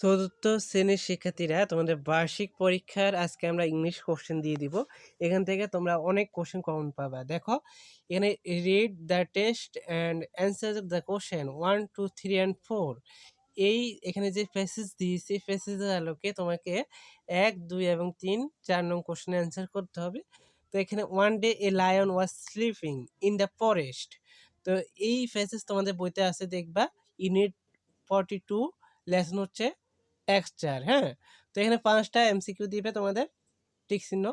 চতুর্থ শ্রেণির শিক্ষার্থীরা তোমাদের বার্ষিক পরীক্ষার আজকে আমরা ইংলিশ কোশ্চেন দিয়ে দিব। এখান থেকে তোমরা অনেক কোশ্চেন কমন পাবা। দেখো, এখানে read the test and answer the question one two three and four এই এখানে যে ফেসেস দিয়েছি ফেসেসের আলোকে তোমাকে এক, দুই এবং তিন, চার নং কোশ্চেন অ্যান্সার করতে হবে। তো এখানে one day a lion was sleeping in the forest তো এই ফেসেস তোমাদের বইতে আছে, দেখবা। ইউনিট ফর্টি টু লেসন হচ্ছে এক্স চার হ্যাঁ? তো এখানে পাঁচটা এমসিকিউ দিবে তোমাদের টিক চিহ্ন?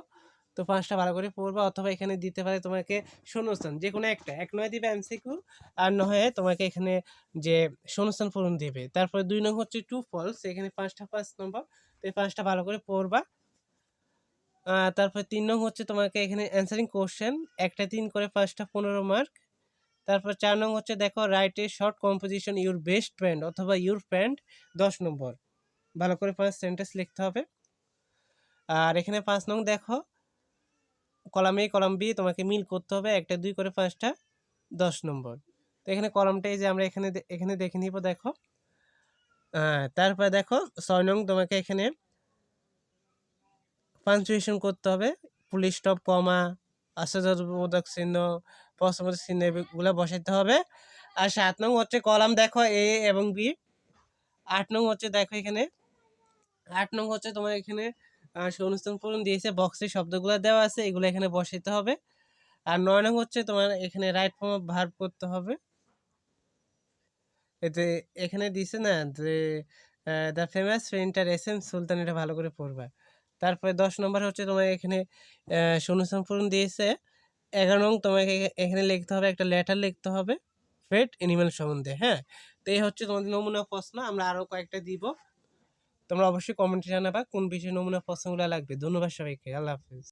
তো পাঁচটা ভালো করে পড়বা অথবা এখানে দিতে পারে তোমাকে শূন্যস্থান যে কোনো একটা। এক নয় দিবে এমসিকিউ আর নয় তোমাকে এখানে যে শূন্যস্থান পূরণ দিবে। তারপরে দুই নং হচ্ছে টু ফলস এখানে পাঁচটা পাঁচ নম্বর তো এই পাঁচটা ভালো করে পড়বা। তারপরে তিন নং হচ্ছে তোমাকে এখানে অ্যান্সারিং কোশ্চেন একটা তিন করে পাঁচটা পনেরো মার্ক তারপর চার নং হচ্ছে দেখো write short composition your best friend অথবা ইউর ফ্রেন্ড দশ নম্বর ভালো করে পাঁচ সেন্টেন্স লিখতে হবে। আর এখানে পাঁচ নং দেখো, কলাম এ কলাম বি তোমাকে মিল করতে হবে, একটা, দুই করে পাঁচটা দশ নম্বর। তো এখানে কলামটাই যে আমরা এখানে এখানে দেখে নিব, দেখো। তারপর দেখো, ছয় নং তোমাকে এখানে পাঞ্চুয়েশন করতে হবে পুলিশ স্টপ কমা আশ্চর্যবোধক চিহ্ন প্রশ্নবোধক চিহ্ন এগুলো বসাইতে হবে। আর সাত নং হচ্ছে কলাম দেখো এ এবং বি আট নং হচ্ছে দেখো এখানে আট নং হচ্ছে তোমার এখানে অনুষ্ঠান পূরণ দিয়েছে বক্সে শব্দগুলো দেওয়া আছে, এগুলো এখানে বসাইতে হবে। আর নয় নং হচ্ছে তোমার এখানে রাইট ফর্ম ভার্ব করতে হবে। এতে এখানে দিছে না যে the famous painter S M Sultan এটা ভালো করে পড়বা। তারপরে দশ নম্বর হচ্ছে তোমার এখানে শূন্যস্থান পূরণ দিয়েছে। এগারো নং তোমাকে এখানে লিখতে হবে, একটা লেটার লিখতে হবে ফেট অ্যানিমেল সম্বন্ধে হ্যাঁ? তো এই হচ্ছে তোমাদের নমুনা প্রশ্ন, আমরা আরও কয়েকটা দিব। তোমরা অবশ্যই কমেন্টে জানাবা কোন বিষয়ে নমুনা প্রশ্নগুলো লাগবে। ধন্যবাদ সবাইকে। আল্লাহ হাফিজ।